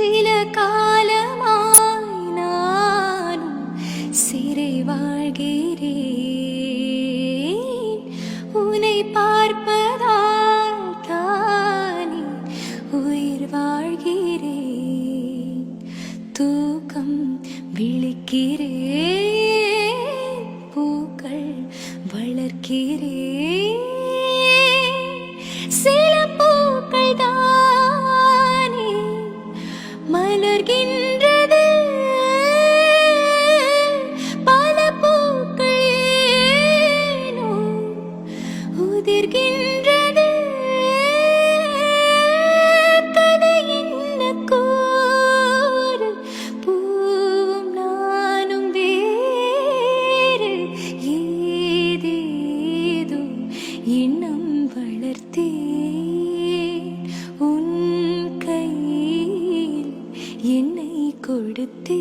சில காலமாய் நானும் சிறை வாழ்கிறேன். உன்னை பார்ப்பதால் தானே உயிர் வாழ்கிறேன். தூக்கம் விழிக்கிறேன். பூக்கள் வளர்க்கிறேன். மலர்கின்றது பல பூக்கள் உதிர்கின்ற கொடுத்தே